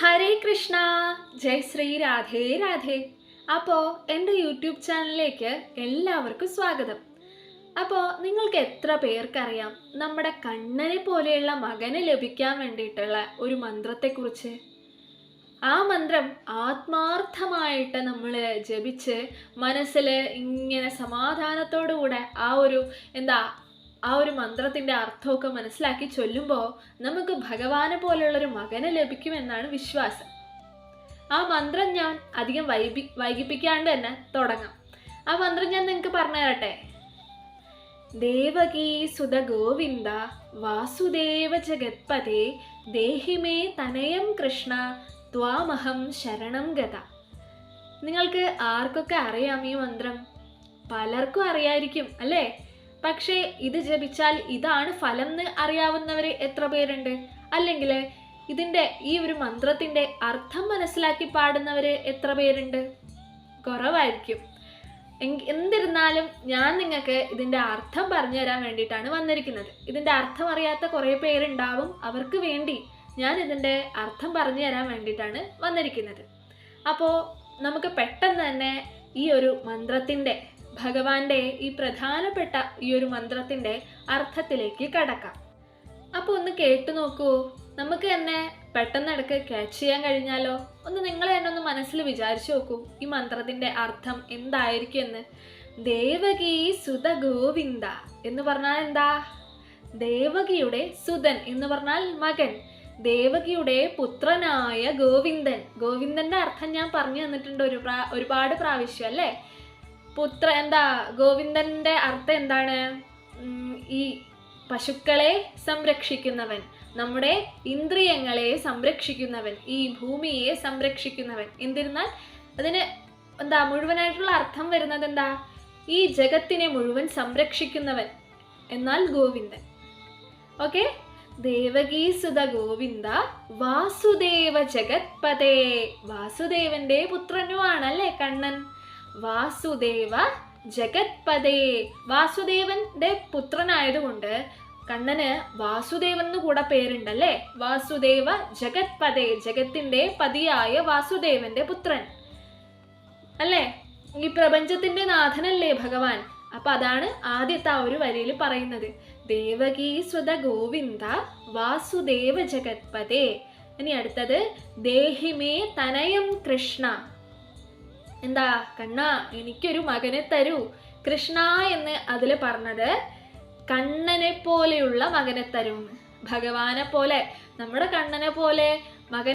ഹരേ കൃഷ്ണ. ജയ് ശ്രീ രാധേ രാധേ. അപ്പോൾ എന്റെ യൂട്യൂബ് ചാനലിലേക്ക് എല്ലാവർക്കും സ്വാഗതം. അപ്പോൾ നിങ്ങൾക്ക് എത്ര പേർക്കറിയാം നമ്മുടെ കണ്ണനെ പോലെയുള്ള മകന് ലഭിക്കാൻ വേണ്ടിയിട്ടുള്ള ഒരു മന്ത്രത്തെക്കുറിച്ച്? ആ മന്ത്രം ആത്മാർത്ഥമായിട്ട് നമ്മൾ ജപിച്ച് മനസ്സിൽ ഇങ്ങനെ സമാധാനത്തോടുകൂടെ ആ ഒരു എന്താ ആ ഒരു മന്ത്രത്തിന്റെ അർത്ഥമൊക്കെ മനസ്സിലാക്കി ചൊല്ലുമ്പോൾ നമുക്ക് ഭഗവാനെ പോലെയുള്ളൊരു മകനെ ലഭിക്കുമെന്നാണ് വിശ്വാസം. ആ മന്ത്രം ഞാൻ അധികം വൈകി വൈകിപ്പിക്കാണ്ട് തന്നെ തുടങ്ങാം. ആ മന്ത്രം ഞാൻ നിങ്ങൾക്ക് പറഞ്ഞു തരട്ടെ? ദേവകീ സുത ഗോവിന്ദ വാസുദേവ ജഗത്പതേ ദേഹിമേ തനയം കൃഷ്ണ ത്വാമഹം ശരണം ഗത. നിങ്ങൾക്ക് ആർക്കൊക്കെ അറിയാം ഈ മന്ത്രം? പലർക്കും അറിയായിരിക്കും അല്ലേ? പക്ഷേ ഇത് ജപിച്ചാൽ ഇതാണ് ഫലം എന്ന് അറിയാവുന്നവർ എത്ര പേരുണ്ട്? അല്ലെങ്കിൽ ഇതിന്റെ ഈ ഒരു മന്ത്രത്തിന്റെ അർത്ഥം മനസ്സിലാക്കി പാടുന്നവർ എത്ര പേരുണ്ട്? കുറവായിരിക്കും. എന്തിരുന്നാലും ഞാൻ നിങ്ങൾക്ക് ഇതിന്റെ അർത്ഥം പറഞ്ഞു തരാൻ വേണ്ടിയിട്ടാണ് വന്നിരിക്കുന്നത്. ഇതിന്റെ അർത്ഥം അറിയാത്ത കുറേ പേരുണ്ടാവും അവർക്ക് വേണ്ടി ഞാൻ ഇതിന്റെ അർത്ഥം പറഞ്ഞു തരാൻ വേണ്ടിയിട്ടാണ് വന്നിരിക്കുന്നത്. അപ്പോൾ നമുക്ക് പെട്ടെന്ന് തന്നെ ഈ ഒരു മന്ത്രത്തിന്റെ ഭഗവാന്റെ ഈ പ്രധാനപ്പെട്ട ഈ ഒരു മന്ത്രത്തിന്റെ അർത്ഥത്തിലേക്ക് കടക്കാം. അപ്പോൾ ഒന്ന് കേട്ടു നോക്കൂ. നമുക്ക് തന്നെ പെട്ടെന്ന് ഇടയ്ക്ക് ക്യാച്ച് ചെയ്യാൻ കഴിഞ്ഞാലോ? ഒന്ന് നിങ്ങൾ തന്നെ ഒന്ന് മനസ്സിൽ വിചാരിച്ചു നോക്കൂ. ഈ മന്ത്രത്തിന്റെ അർത്ഥം എന്തായിരിക്കും എന്ന്. ദേവകി സുത ഗോവിന്ദ എന്ന് പറഞ്ഞാൽ എന്താ? ദേവകിയുടെ സുതൻ എന്ന് പറഞ്ഞാൽ മകൻ. ദേവകിയുടെ പുത്രനായ ഗോവിന്ദൻ. ഗോവിന്ദന്റെ അർത്ഥം ഞാൻ പറഞ്ഞു തന്നിട്ടുണ്ട് ഒരു ഒരുപാട് പ്രാവശ്യം അല്ലേ? പുത്ര എന്താ ഗോവിന്ദന്റെ അർത്ഥം എന്താണ്? ഈ പശുക്കളെ സംരക്ഷിക്കുന്നവൻ നമ്മുടെ ഇന്ദ്രിയങ്ങളെ സംരക്ഷിക്കുന്നവൻ ഈ ഭൂമിയെ സംരക്ഷിക്കുന്നവൻ. എന്നിരുന്നാൽ അതിന് എന്താ മുഴുവനായിട്ടുള്ള അർത്ഥം വരുന്നത് എന്താ? ഈ ജഗത്തിനെ മുഴുവൻ സംരക്ഷിക്കുന്നവൻ എന്നാൽ ഗോവിന്ദൻ. ഓക്കെ? ദേവകീസുത ഗോവിന്ദ വാസുദേവ ജഗത്പതേ. വാസുദേവന്റെ പുത്രനുമാണല്ലേ കണ്ണൻ? വാസുദേവ ജഗത്പതേ വാസുദേവന്റെ പുത്രനായതുകൊണ്ട് കണ്ണന് വാസുദേവൻ എന്ന് കൂടെ പേരുണ്ടല്ലേ? വാസുദേവ ജഗത്പതേ ജഗത്തിന്റെ പതിയായ വാസുദേവന്റെ പുത്രൻ. അല്ലേ? ഈ പ്രപഞ്ചത്തിന്റെ നാഥനല്ലേ ഭഗവാൻ? അപ്പൊ അതാണ് ആദ്യത്തെ ആ ഒരു വരിയിൽ പറയുന്നത്. ദേവകീ സ്വത ഗോവിന്ദ വാസുദേവ ജഗത്പതേ ഇനി അടുത്തത് ദേഹിമേ തനയം കൃഷ്ണ. എന്താ കണ്ണ എനിക്കൊരു മകനെ തരൂ. കൃഷ്ണ എന്ന് അതിൽ പറഞ്ഞത് കണ്ണനെ പോലെയുള്ള മകനെ തരും. ഭഗവാനെ പോലെ നമ്മുടെ കണ്ണനെ പോലെ